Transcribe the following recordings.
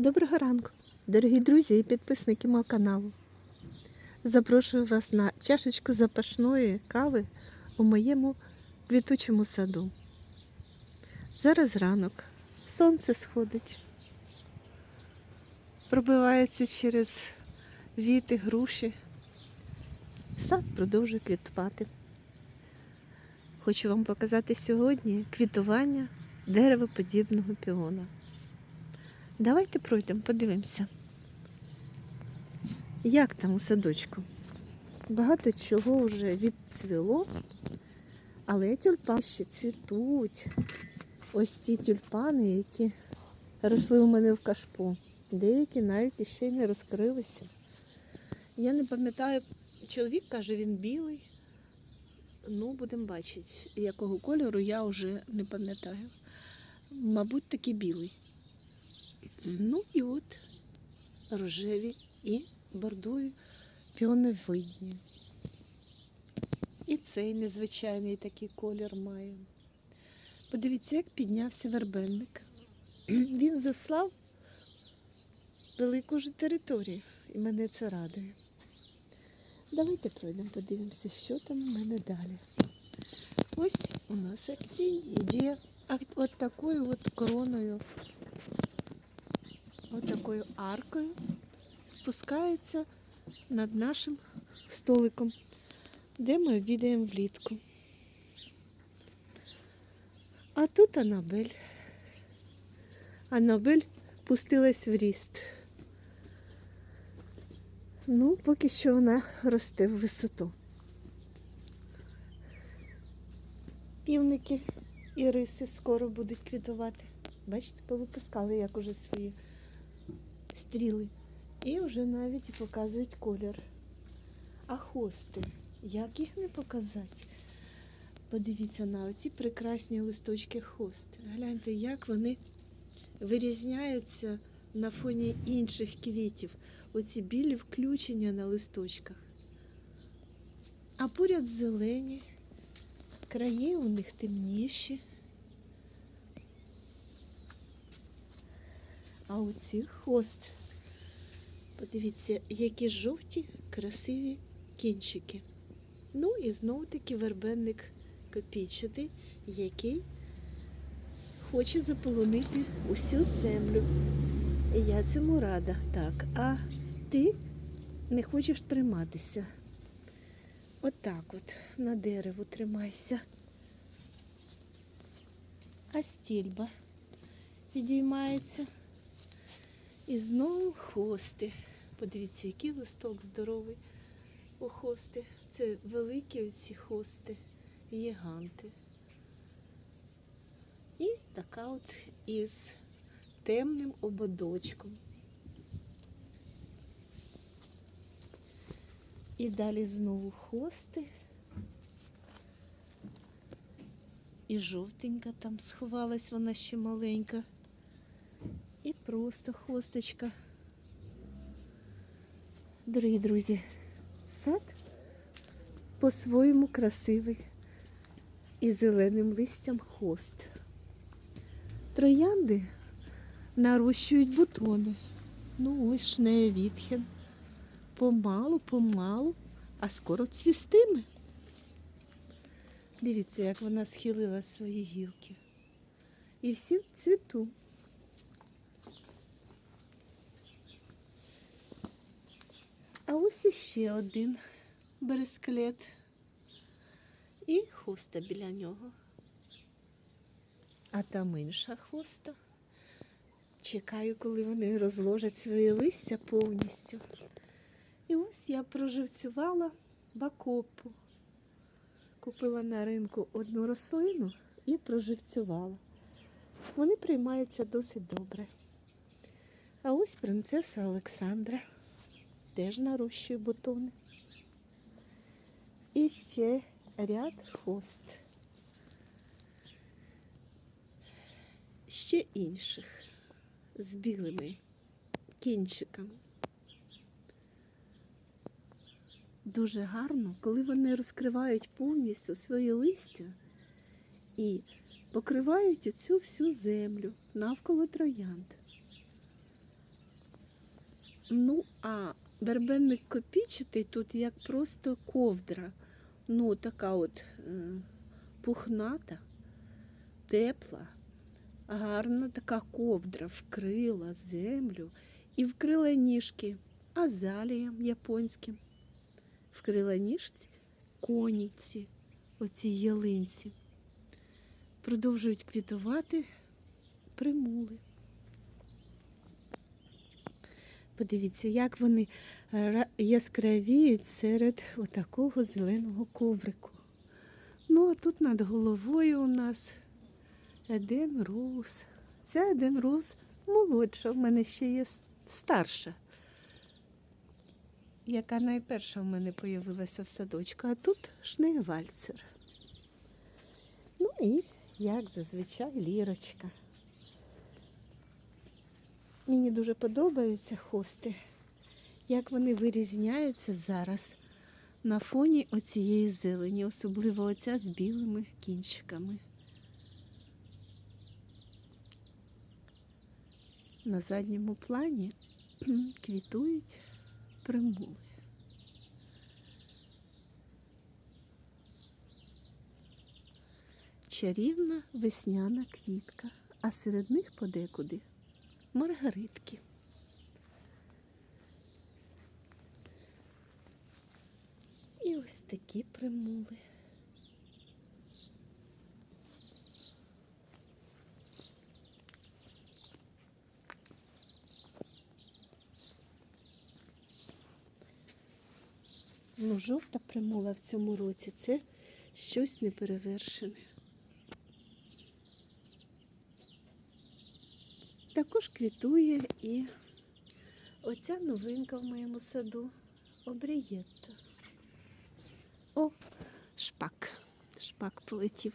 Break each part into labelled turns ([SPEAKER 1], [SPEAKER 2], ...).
[SPEAKER 1] Доброго ранку, дорогі друзі і підписники мого каналу. Запрошую вас на чашечку запашної кави у моєму квітучому саду. Зараз ранок, сонце сходить, пробивається через віти, груші. Сад продовжує квітувати. Хочу вам показати сьогодні квітування деревоподібного піона. Давайте пройдемо, подивимося. Як там у садочку? Багато чого вже відцвіло, але тюльпани ще цвітуть. Ось ці тюльпани, які росли у мене в кашпу. Деякі навіть іще й не розкрилися. Я не пам'ятаю, чоловік каже, він білий. Ну, будемо бачити, якого кольору я вже не пам'ятаю. Мабуть, таки білий. Ну і от рожеві і бордові піони видні. І цей незвичайний такий колір має. Подивіться, як піднявся вербенник. Він заслав велику ж територію, і мене це радує. Давайте пройдемо, подивимося, що там у мене далі. Ось у нас. А от такою от короною от такою аркою спускається над нашим столиком, де ми обідаємо влітку. А тут Анабель. Анабель пустилась в ріст. Ну, поки що вона росте в висоту. Півники і риси скоро будуть квітувати. Бачите, повипускали як уже свої стріли. І вже навіть показують колір. А хости, як їх не показати? Подивіться на оці прекрасні листочки хости. Гляньте, як вони вирізняються на фоні інших квітів. Оці білі включення на листочках. А поряд зелені, краї у них темніші. А у цих хост, подивіться, які жовті, красиві кінчики. Ну і знову таки вербенник копійчатий, який хоче заполонити усю землю. І я цьому рада. Так, а ти не хочеш триматися. Отак от, на дереву тримайся. А стільба підіймається. І знову хости. Подивіться, який листок здоровий у хости. Це великі оці хости, гіганти. І така от із темним ободочком. І далі знову хости. І жовтенька там сховалась, вона ще маленька. І просто хосточка. Дорогі друзі, сад по-своєму красивий і зеленим листям хост. Троянди нарощують бутони. Ну ось шнеє вітхен. Помалу, помалу, а скоро цвістиме. Дивіться, як вона схилила свої гілки. І всі в цвіту. А ось іще один бересклет. І хоста біля нього. А там інша хоста. Чекаю, коли вони розложать свої листя повністю. І ось я проживцювала бакопу. Купила на ринку одну рослину і проживцювала. Вони приймаються досить добре. А ось принцеса Олександра теж нарощує бутони. І ще ряд хост. Ще інших з білими кінчиками. Дуже гарно, коли вони розкривають повністю свої листя і покривають оцю всю землю навколо троянд. Ну, а вербенник копічатий тут як просто ковдра. Ну, така от е, пухната, тепла, гарна така ковдра вкрила землю і вкрила ніжки азаліям японським. Вкрила ніжці коніці, оці ялинці. Продовжують квітувати примули. Подивіться, як вони яскравіють серед отакого зеленого коврику. Ну, а тут над головою у нас Еден Роуз. Ця Еден Роуз молодша, в мене ще є старша, яка найперша в мене появилася в садочку, а тут Шнеєвальцер. Ну і, як зазвичай, лірочка. Мені дуже подобаються хости, як вони вирізняються зараз на фоні оцієї зелені, особливо оця з білими кінчиками. На задньому плані квітують примули. Чарівна весняна квітка, а серед них подекуди маргаритки. І ось такі примули. Ну, жовта примула в цьому році це щось неперевершене. Також квітує і оця новинка в моєму саду обрієтта. О, шпак. Шпак полетів.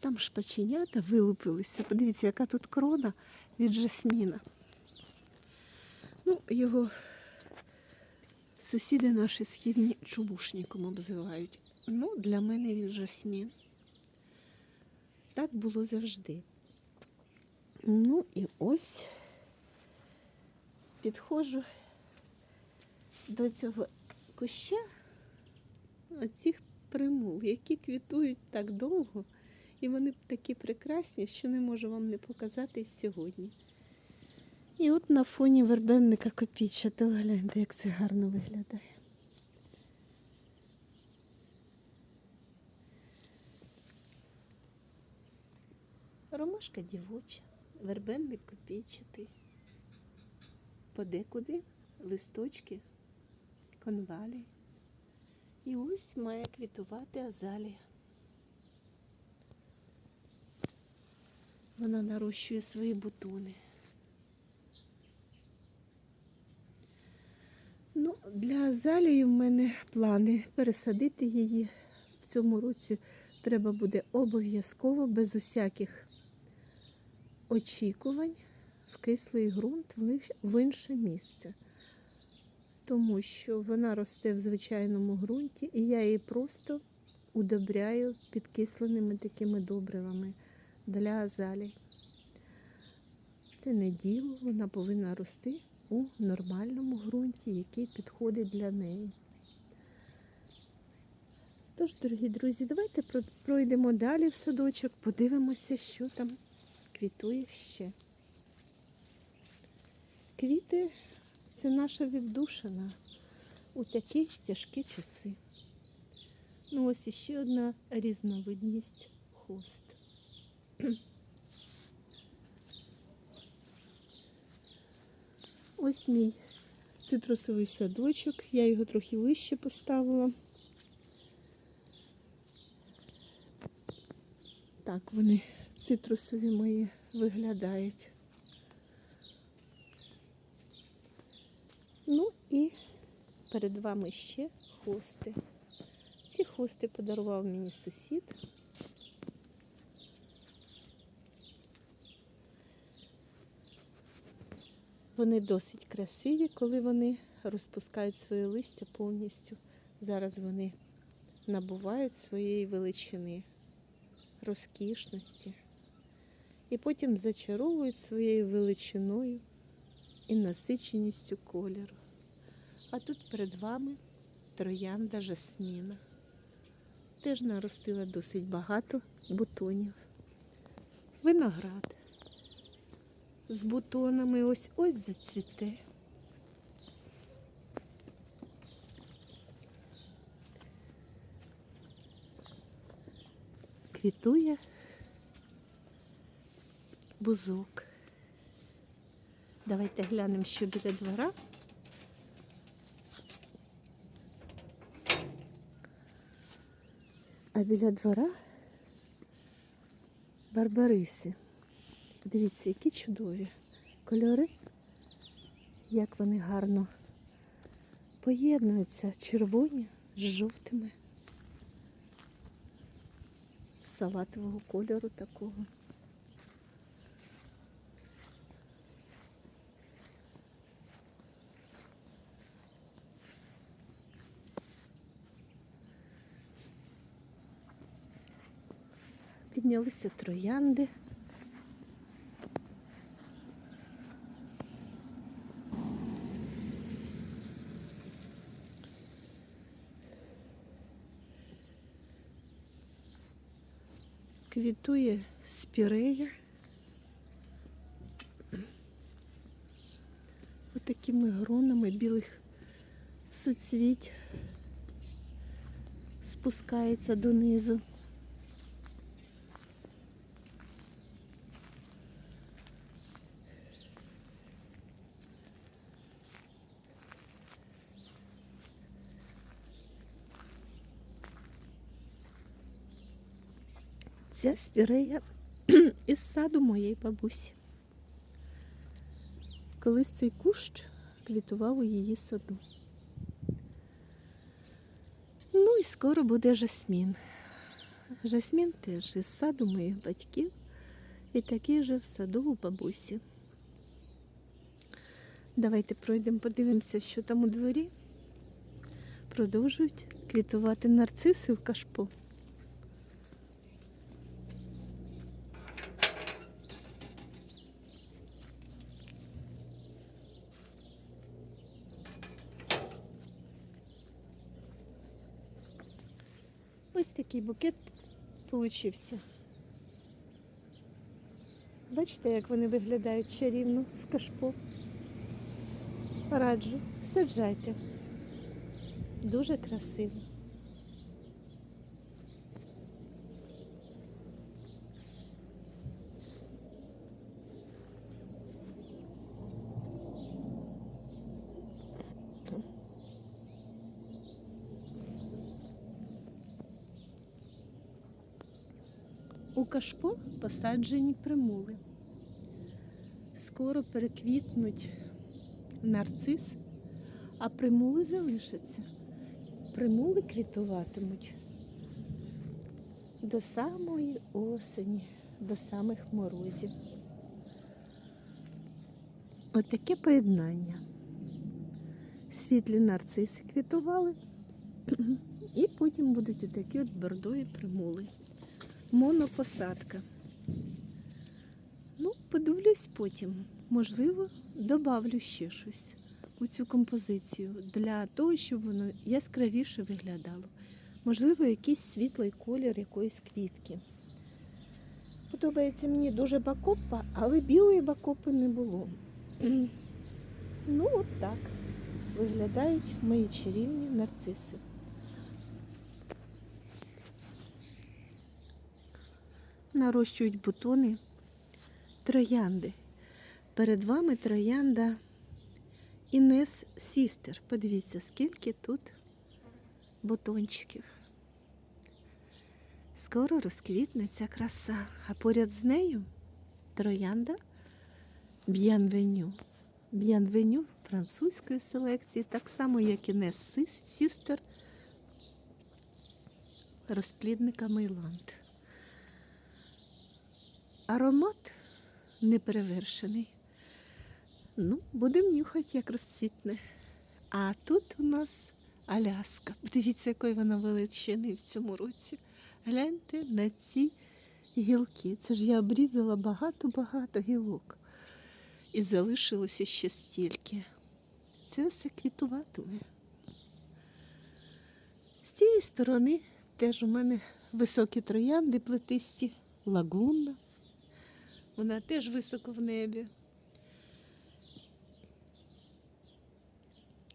[SPEAKER 1] Там шпаченята вилупилися. Подивіться, яка тут крона від жасміна. Ну, його сусіди наші східні чубушником обзивають. Ну, для мене він жасмін. Так було завжди. Ну і ось підходжу до цього куща оцих примул, які квітують так довго, і вони такі прекрасні, що не можу вам не показати сьогодні. І от на фоні вербенника копійчатого гляньте, як це гарно виглядає. Ромашка дівоча, вербенник копійчатий. Подекуди листочки, конвалі. І ось має квітувати азалія. Вона нарощує свої бутони. Ну, для азалії в мене плани пересадити її в цьому році треба буде обов'язково без усяких очікувань в кислий ґрунт в інше місце. Тому що вона росте в звичайному ґрунті, і я її просто удобряю підкисленими такими добривами для азалій. Це не діло, вона повинна рости у нормальному ґрунті, який підходить для неї. Тож, дорогі друзі, давайте пройдемо далі в садочок, подивимося, що там квітує ще. Квіти це наша віддушина у такі тяжкі часи. Ну, ось іще одна різновидність хост. Ось мій цитрусовий садочок. Я його трохи вище поставила. Так вони цитрусові мої виглядають. Ну і перед вами ще хости. Ці хости подарував мені сусід. Вони досить красиві, коли вони розпускають своє листя повністю. Зараз вони набувають своєї величини, розкішності. І потім зачаровують своєю величиною і насиченістю кольору. А тут перед вами троянда жасміна. Теж наростила досить багато бутонів. Виноград з бутонами ось ось зацвіте. Квітує бузок. Давайте глянемо, що біля двора. А біля двора барбариси. Подивіться, які чудові кольори, як вони гарно поєднуються червоні з жовтими, салатового кольору такого. Піднялися троянди. Квітує спірея. Отакими гронами білих суцвіть спускається донизу. Ця спірея із саду моєї бабусі. Колись цей кущ квітував у її саду. Ну і скоро буде жасмін. Жасмін теж із саду моїх батьків і такий же в саду у бабусі. Давайте пройдемо, подивимося, що там у дворі. Продовжують квітувати нарциси в кашпо. Ось такий букет получився. Бачите, як вони виглядають чарівно в кашпо. Раджу, саджайте. Дуже красиво. У кашпо посаджені примули. Скоро переквітнуть нарцис, а примули залишаться. Примули квітуватимуть до самої осені, до самих морозів. Отаке поєднання. Світлі нарциси квітували, і потім будуть отакі от бордові примули монопосадка. Ну, подивлюсь потім. Можливо, добавлю ще щось у цю композицію для того, щоб воно яскравіше виглядало. Можливо, якийсь світлий колір якоїсь квітки. Подобається мені дуже бакопа, але білої бакопи не було. Ну, от так виглядають мої чарівні нарциси. Нарощують бутони троянди. Перед вами троянда Інес Сістер. Подивіться, скільки тут бутончиків. Скоро розквітне ця краса, а поряд з нею троянда Б'янвеню. Б'янвеню французької селекції, так само, як Інес Сістер, розплідника Мейланд. Аромат неперевершений. Ну, будемо нюхати, як розцвітне. А тут у нас Аляска. Дивіться, якої вона величини в цьому році. Гляньте на ці гілки. Це ж я обрізала багато-багато гілок. І залишилося ще стільки. це все квітуватиме. З цієї сторони теж у мене високі троянди плетисті, лагуна. Вона теж високо в небі.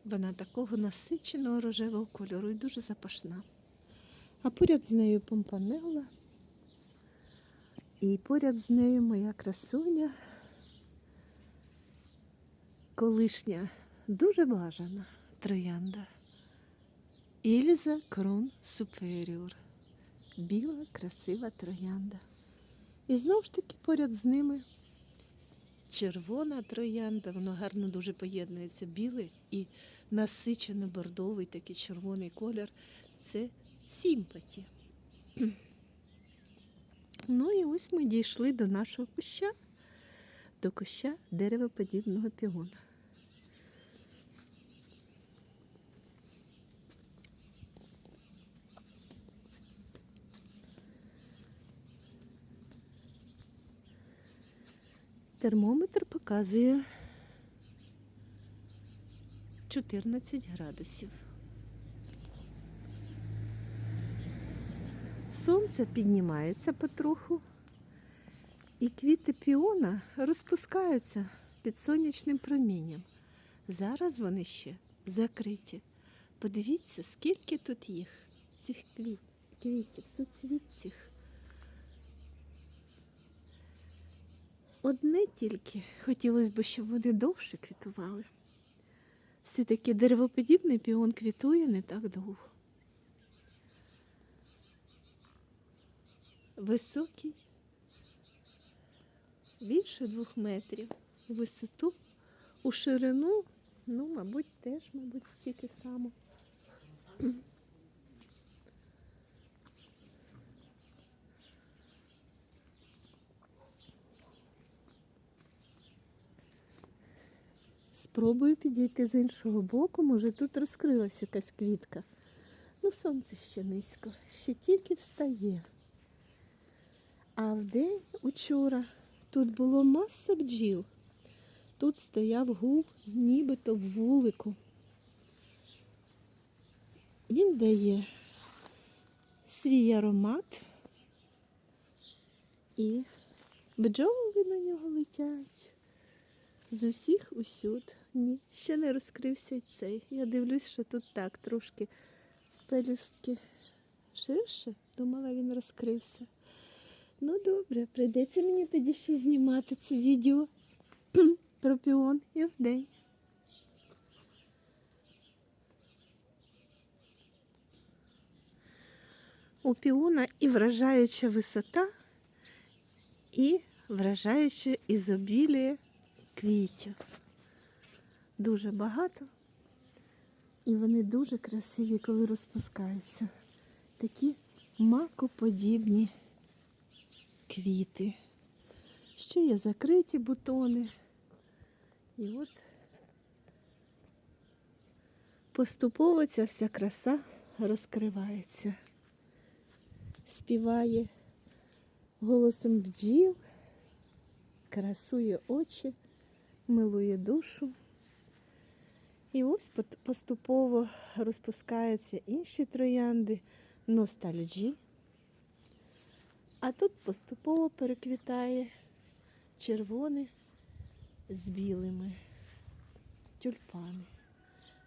[SPEAKER 1] Вона такого насиченого рожевого кольору і дуже запашна. А поряд з нею помпанелла. І поряд з нею моя красуня, колишня, дуже бажана троянда. Ільза Крон Суперіор. Біла, красива троянда. І знову ж таки поряд з ними червона троянда, воно гарно дуже поєднується. Білий і насичено бордовий такий червоний колір. Це сімпаті. Ну і ось ми дійшли до нашого куща, до куща деревоподібного піона. Термометр показує 14 градусів. Сонце піднімається потроху, і квіти піона розпускаються під сонячним промінням. Зараз вони ще закриті. Подивіться, скільки тут їх, цих квіт, квітів, суцвіт цих. Одне тільки хотілося б, щоб вони довше квітували. Все-таки деревоподібний піон квітує не так довго. Високий, більше двох метрів. Висоту, у ширину, ну, мабуть, теж, мабуть, стільки само. Спробую підійти з іншого боку, може тут розкрилася якась квітка. Ну, сонце ще низько, ще тільки встає. А вдень учора тут було маса бджіл. Тут стояв гул, нібито в вулику. Він дає свій аромат і бджоли на нього летять. З усіх усюд. Ні, ще не розкрився й цей. Я дивлюсь, що тут так трошки пелюстки ширше. Думала, він розкрився. Ну добре, прийдеться мені тоді ще знімати це відео про піон і вдень. У піона і вражаюча висота, і вражаюче ізобіліє квітів. Дуже багато. І вони дуже красиві, коли розпускаються. Такі макоподібні квіти. Ще є закриті бутони. І от поступово ця вся краса розкривається. Співає голосом бджіл, красує очі, милує душу. І ось поступово розпускаються інші троянди, ностальджі. А тут поступово переквітає червоне з білими тюльпани.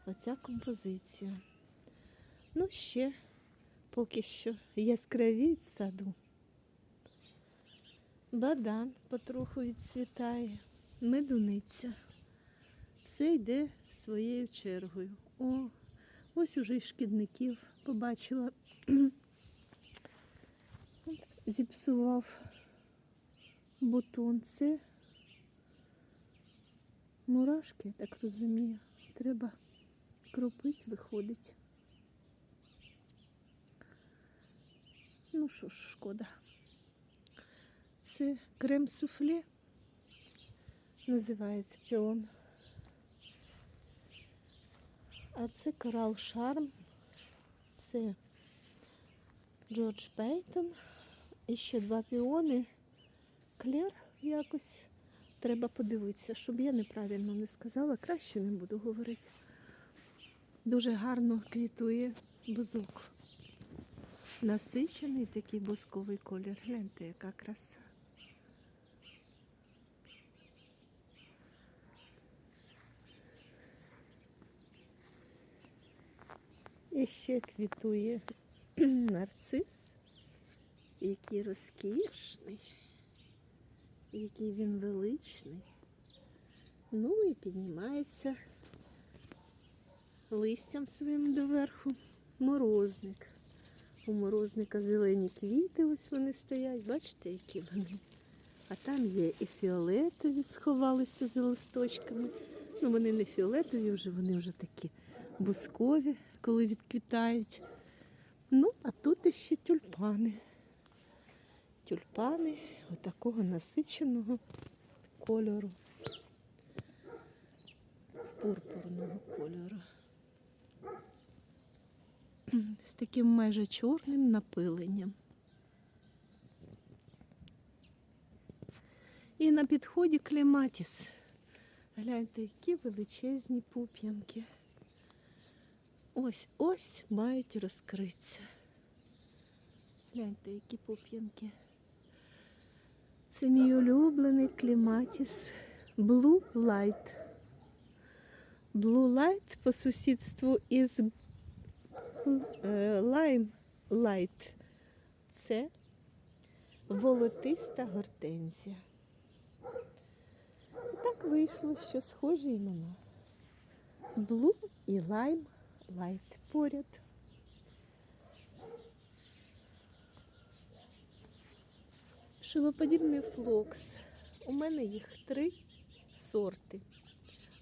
[SPEAKER 1] Оця композиція. Ну, ще поки що яскравіють в саду. Бадан потроху відцвітає, медуниця. Все йде своєю чергою. О, ось уже й шкідників побачила. Зіпсував бутон. Це мурашки, так розумію. Треба кропить, виходить. Ну що ж, шкода. Це крем суфле. Називається піон. А це корал Шарм. Це Джордж Пейтон. І ще два піони. Клер якось треба подивитися, щоб я неправильно не сказала, краще не буду говорити. Дуже гарно квітує бузок. Насичений такий бузковий колір. Гляньте, яка краса. І ще квітує нарцис, який розкішний, який він величний. Ну і піднімається листям своїм доверху морозник. У морозника зелені квіти, ось вони стоять, бачите, які вони. А там є і фіолетові, сховалися за листочками. Ну, вони не фіолетові вже, вони вже такі бускові, коли відквітають. Ну, а тут іще тюльпани. Тюльпани отакого насиченого кольору. Пурпурного кольору. З таким майже чорним напиленням. І на підході клематіс. Гляньте, які величезні пуп'янки. Ось ось мають розкритися. Гляньте, які пуп'янки. Це мій улюблений клематіс Blue Light. Blue Light по сусідству із е, Lime Light. Це волотиста гортензія. І так вийшло, що схожі імена. Blue і Lime Light поряд. Шилоподібний флокс. У мене їх три сорти,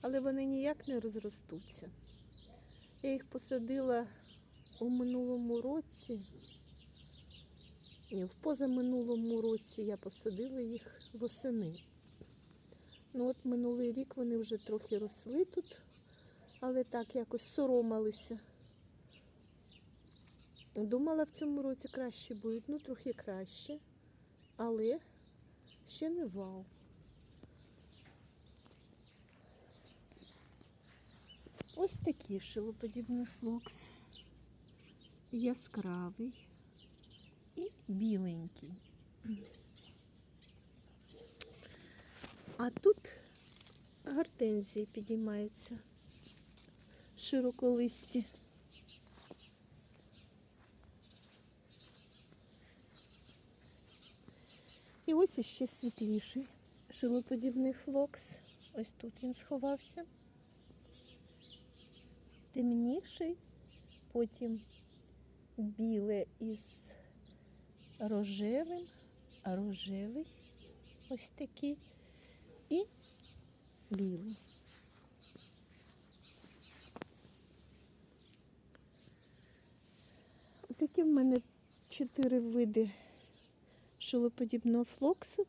[SPEAKER 1] але вони ніяк не розростуться. Я їх посадила у минулому році. Ні, в позаминулому році я посадила їх восени. Ну от минулий рік вони вже трохи росли тут, але так якось соромалися. Думала, в цьому році краще будуть, ну трохи краще, але ще не вау. Ось такий шилоподібний флокс. Яскравий і біленький. А тут гортензії підіймаються широколисті. І ось іще світліший шилоподібний флокс. Ось тут він сховався. Темніший, потім біле із рожевим, а рожевий ось такий і білий. Такі в мене чотири види шилоподібного флоксу,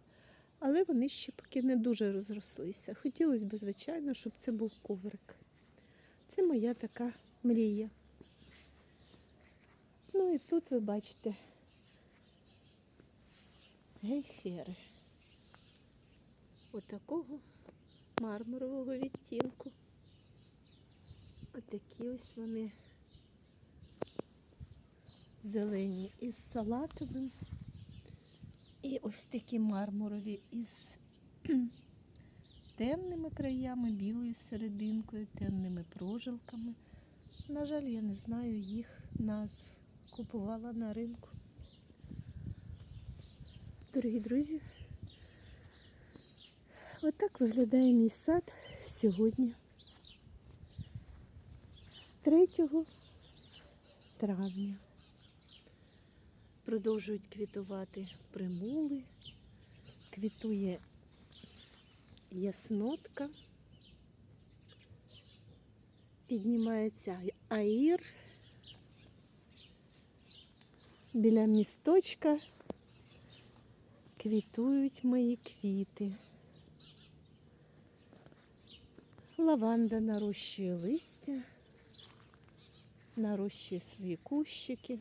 [SPEAKER 1] але вони ще поки не дуже розрослися. Хотілося б, звичайно, щоб це був коврик. Це моя така мрія. Ну і тут ви бачите гейхери. Отакого мармурового відтінку. Отакі ось вони зелені із салатовим. І ось такі мармурові із темними краями, білою серединкою, темними прожилками. На жаль, я не знаю їх назв. Купувала на ринку. Дорогі друзі, отак виглядає мій сад сьогодні. 3 травня. Продовжують квітувати примули, квітує яснотка, піднімається аїр. Біля місточка квітують мої квіти. Лаванда нарощує листя, нарощує свої кущики.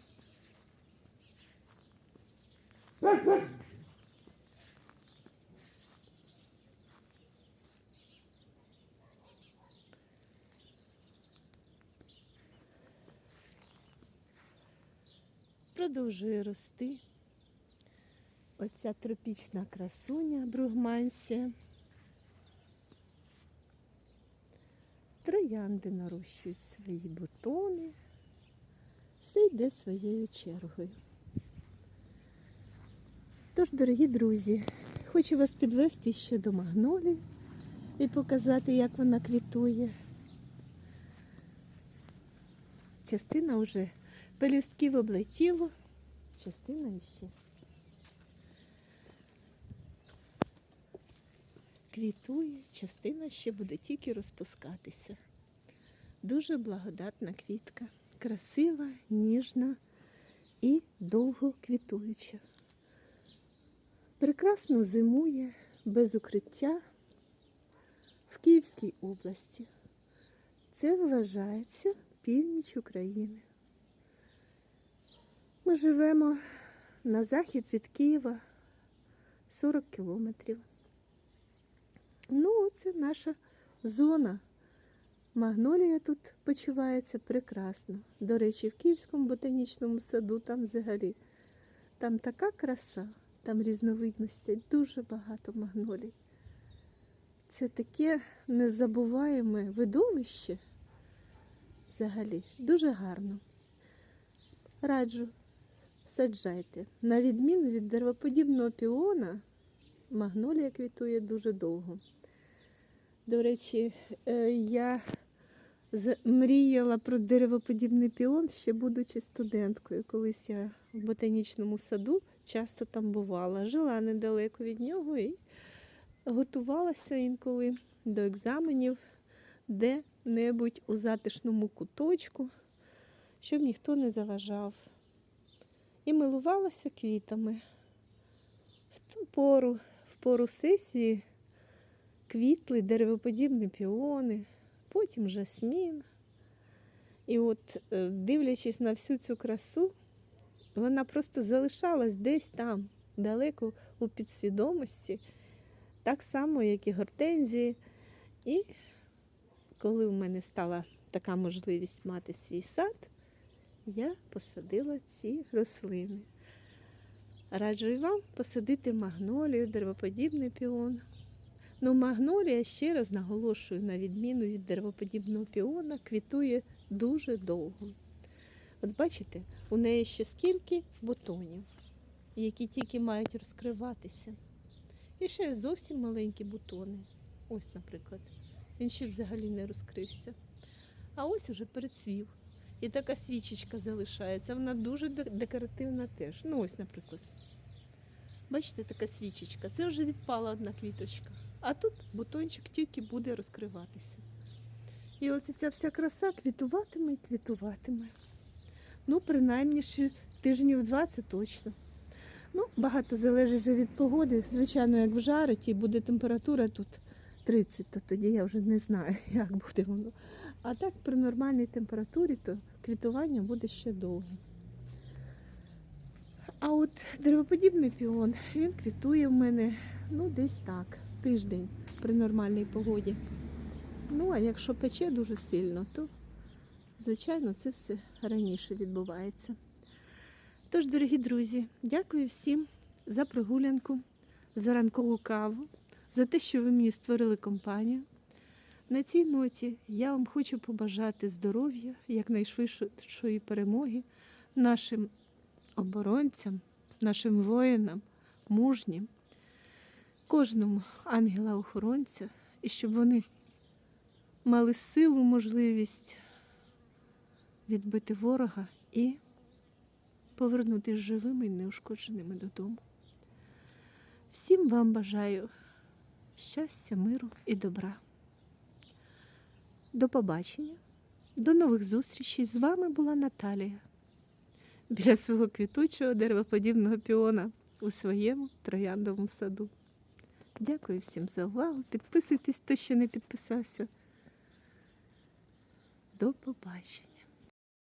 [SPEAKER 1] Продовжує рости оця тропічна красуня Бругмансія. Троянди нарощують свої бутони, все йде своєю чергою. Тож, дорогі друзі, хочу вас підвести ще до магнолії і показати, як вона квітує. Частина вже пелюстків облетіло, частина іще. Квітує, частина ще буде тільки розпускатися. Дуже благодатна квітка, красива, ніжна і довго квітуюча. Прекрасно зимує без укриття в Київській області. Це вважається північ України. Ми живемо на захід від Києва 40 кілометрів. Ну, це наша зона. Магнолія тут почувається прекрасно. До речі, в Київському ботанічному саду там взагалі там така краса, там різновидностей, дуже багато магнолій. Це таке незабуваєме видовище. Взагалі, дуже гарно. Раджу, саджайте. На відміну від деревоподібного піона, магнолія квітує дуже довго. До речі, е, я мріяла про деревоподібний піон, ще будучи студенткою. Колись я в ботанічному саду часто там бувала. Жила недалеко від нього і готувалася інколи до екзаменів де-небудь у затишному куточку, щоб ніхто не заважав. І милувалася квітами. В ту пору, в пору сесії квітли деревоподібні піони, потім жасмін. І от, е, дивлячись на всю цю красу, вона просто залишалась десь там, далеко у підсвідомості, так само, як і гортензії. І коли в мене стала така можливість мати свій сад, я посадила ці рослини. Раджу і вам посадити магнолію, деревоподібний піон. Ну, магнолія, ще раз наголошую, на відміну від деревоподібного піона, квітує дуже довго. От бачите, у неї ще скільки бутонів, які тільки мають розкриватися. І ще зовсім маленькі бутони. Ось, наприклад. Він ще взагалі не розкрився. А ось уже перецвів. І така свічечка залишається. Вона дуже декоративна теж. Ну, ось, наприклад. Бачите, така свічечка. Це вже відпала одна квіточка. А тут бутончик тільки буде розкриватися. І ось ця вся краса квітуватиме і квітуватиме. Ну, принаймні, ще тижнів 20 точно. Ну, багато залежить вже від погоди. Звичайно, як вжарить і буде температура тут 30, то тоді я вже не знаю, як буде воно. А так при нормальній температурі, то квітування буде ще довго. А от деревоподібний піон, він квітує в мене ну, десь так, тиждень при нормальній погоді. Ну, а якщо пече дуже сильно, то, звичайно, це все раніше відбувається. Тож, дорогі друзі, дякую всім за прогулянку, за ранкову каву, за те, що ви мені створили компанію. На цій ноті я вам хочу побажати здоров'я, якнайшвидшої перемоги нашим оборонцям, нашим воїнам, мужнім, кожному ангела-охоронця, і щоб вони мали силу, можливість відбити ворога і повернутися живими і неушкодженими додому. Всім вам бажаю щастя, миру і добра. До побачення, до нових зустрічей. З вами була Наталія біля свого квітучого деревоподібного піона у своєму трояндовому саду. Дякую всім за увагу. Підписуйтесь, хто ще не підписався. До побачення.